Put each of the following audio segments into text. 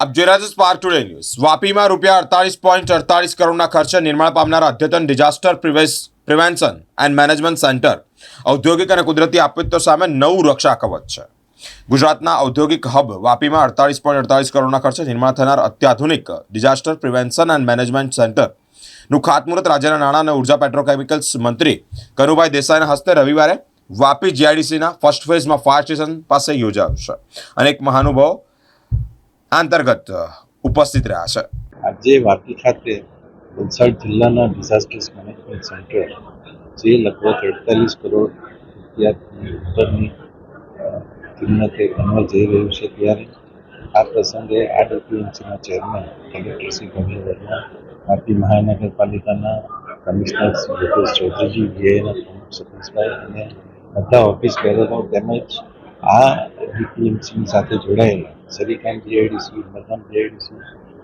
આપ જોઈ રહ્યા સ્પાર્ક ટુડે ન્યૂઝ વાપીમાં રૂપિયા અડતાલીસ પોઈન્ટ અડતાલીસ કરોડના ખર્ચે નિર્માણ પામનાર અદ્યતન disaster prevention and management centre ઔદ્યોગિક અને કુદરતી આપત્તિઓ સામે નવું રક્ષા કવચ છે ગુજરાતના ઔદ્યોગિક હબ વાપીમાં અડતાલીસ પોઈન્ટ અડતાલીસ કરોડના ખર્ચે નિર્માણ થનાર અત્યાધુનિક ડિઝાસ્ટર પ્રિવેન્શન એન્ડ મેનેજમેન્ટ સેન્ટરનું ખાતમુહૂર્ત રાજ્યના નાણાં અને ઊર્જા પેટ્રોકેમિકલ્સ મંત્રી કનુભાઈ દેસાઈના હસ્તે રવિવારે વાપી જીઆઈડીસીના ફર્સ્ટ ફેઝમાં ફાયર સ્ટેશન પાસે યોજાયું છે અનેક મહાનુભાવો અંતર્ગત ઉપસ્થિત રહ્યા છે. આજે વાપી ખાતે વલસાડ જિલ્લાના ડિઝાસ્ટર્સ મેનેજમેન્ટ સેન્ટર જે લગભગ અડતાલીસ કરોડ રૂપિયાની ઉપરની કિંમતે અમલ જઈ રહ્યું છે ત્યારે આ પ્રસંગે આ ડબ્લ્યુએમસીના ચેરમેન કલેક્ટર શ્રી ભવ્ય વર્મા વાપી મહાનગરપાલિકાના કમિશનર શ્રી રૂપેશ ચૌધરીજી વીઆઈના પ્રમુખ સતીશભાઈ અને બધા ઓફિસ બેરરો તેમજ આ ડીપીએમસીની સાથે જોડાયેલા. Sarigam GIDC Margam GIDC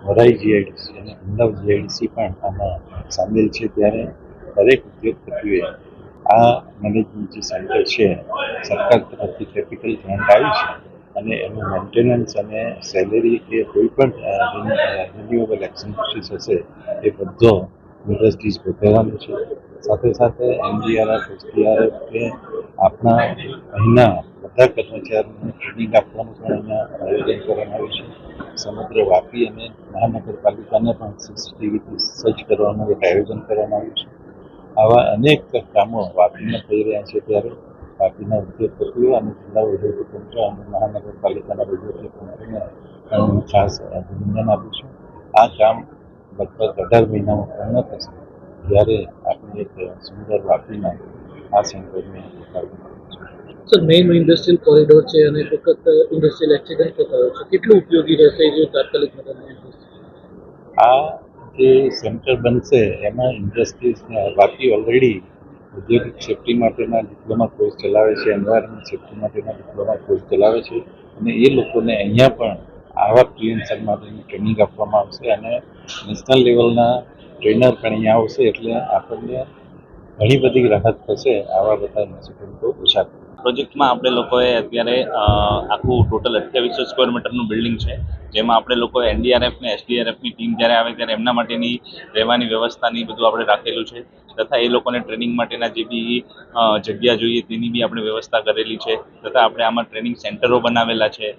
Varai GIDC અને અમદાવાદ જીઆઈડીસી પણ આમાં સામેલ છે. ત્યારે દરેક ઉદ્યોગપતિઓએ આ મેનેજમેન્ટ જે સેન્ટર છે, સરકાર તરફથી કેપિટલ ગ્રાન્ટ આવી છે અને એનું મેન્ટેનન્સ અને સેલેરી કે કોઈ પણ રિન્યુએબલ એક્સપેન્સીસ હશે એ બધો ઇન્ડસ્ટ્રીઝ ભોગવવાનું છે. સાથે સાથે એનડીઆરએફ, એસડીઆરએફ કે આપણા અહીંના બધા કર્મચારીઓને ટ્રેનિંગ આપવાનું પણ અહીંયા આયોજન કરવામાં આવ્યું છે. સમગ્ર વાપી અને મહાનગરપાલિકાને પણ સીસીટીવીથી સજ્જ કરવાનું એક આયોજન કરવામાં આવ્યું છે. આવા અનેક કામો વાપીમાં થઈ રહ્યા છે ત્યારે વાપીના ઉદ્યોગપતિઓ અને જિલ્લા ઉદ્યોગતંત્ર તંત્ર અને મહાનગરપાલિકાના વહીવટી હું ખાસ અભિનંદન આપું છું. આ કામ લગભગ અઢાર મહિનામાં પૂર્ણ થશે. ત્યારે આપણે એક સુંદર વાપીના આ સેન્ટરને સર મેઇન ઇન્ડસ્ટ્રીયલ કોરિડોર છે અને સખત ઇન્ડસ્ટ્રીયલ એક્સિડન્ટ થતા હોય છે. કેટલું ઉપયોગી રહેશે એ તાત્કાલિક આ જે સેન્ટર બનશે, એમાં ઇન્ડસ્ટ્રીઝને વાપી ઓલરેડી ઔદ્યોગિક સેફ્ટી માટેના ડિપ્લોમા કોર્સ ચલાવે છે એન્વાયરમેન્ટ સેફ્ટી માટેના ડિપ્લોમા કોર્સ ચલાવે છે અને એ લોકોને અહીંયા પણ આવા પ્રિવેન્શન માટેની ટ્રેનિંગ આપવામાં આવશે અને નેશનલ લેવલના ટ્રેનર પણ અહીંયા આવશે એટલે આપણને ઘણી બધી રાહત થશે આવા બધા ઇન્સિડન્ટો ઓછા પ્રોજેક્ટમાં આપણે લોકોએ અત્યારે આખું ટોટલ અઠ્યાવીસો સ્ક્વેર મીટરનું બિલ્ડિંગ છે. જેમાં આપણે લોકો એનડીઆરએફ ને એસડીઆરએફની ટીમ જ્યારે આવે ત્યારે એમના માટેની રહેવાની વ્યવસ્થાની બધું આપણે રાખેલું છે. તથા એ લોકોને ટ્રેનિંગ માટેના જે બી જગ્યા જોઈએ તેની બી આપણે વ્યવસ્થા કરેલી છે. તથા આપણે આમાં ટ્રેનિંગ સેન્ટરો બનાવેલા છે.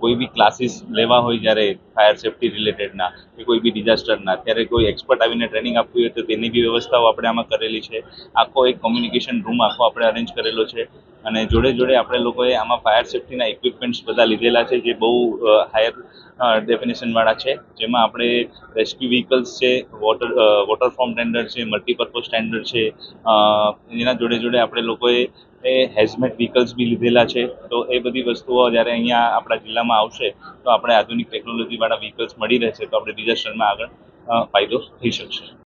કોઈ બી ક્લાસીસ લેવા હોય જ્યારે ફાયર સેફ્ટી રિલેટેડના કે કોઈ બી ડિઝાસ્ટરના ત્યારે કોઈ એક્સપર્ટ આવીને ટ્રેનિંગ આપવી હોય તો તેની બી વ્યવસ્થાઓ આપણે આમાં કરેલી છે. આખો એક કોમ્યુનિકેશન રૂમ આખો આપણે અરેન્જ કરેલો છે. અને જોડે જોડે આપણે લોકોએ આમાં ફાયર સેફટીના ઇક્વિપમેન્ટ્સ બધા લીધેલા છે, જે બહુ હાયર ડેફિનેશનવાળા છે. જેમાં આપણે રેસ્ક્યુ વ્હીકલ્સ છે વોટર વોટર ફોર્મ ટેન્ડર છે મલ્ટીપર્પઝ ટેન્ડર છે એના જોડે જોડે આપણે લોકોએ એ હેઝમેટ વ્હીકલ્સ બી લીધેલા છે. તો એ બધી વસ્તુઓ જ્યારે અહીંયા આપણા જિલ્લામાં આવશે, તો આપણે આધુનિક ટેકનોલોજીવાળા વ્હીકલ્સ મળી રહેશે, તો આપણે ડિઝાસ્ટરમાં આગળ ફાયદો થઈ શકશે.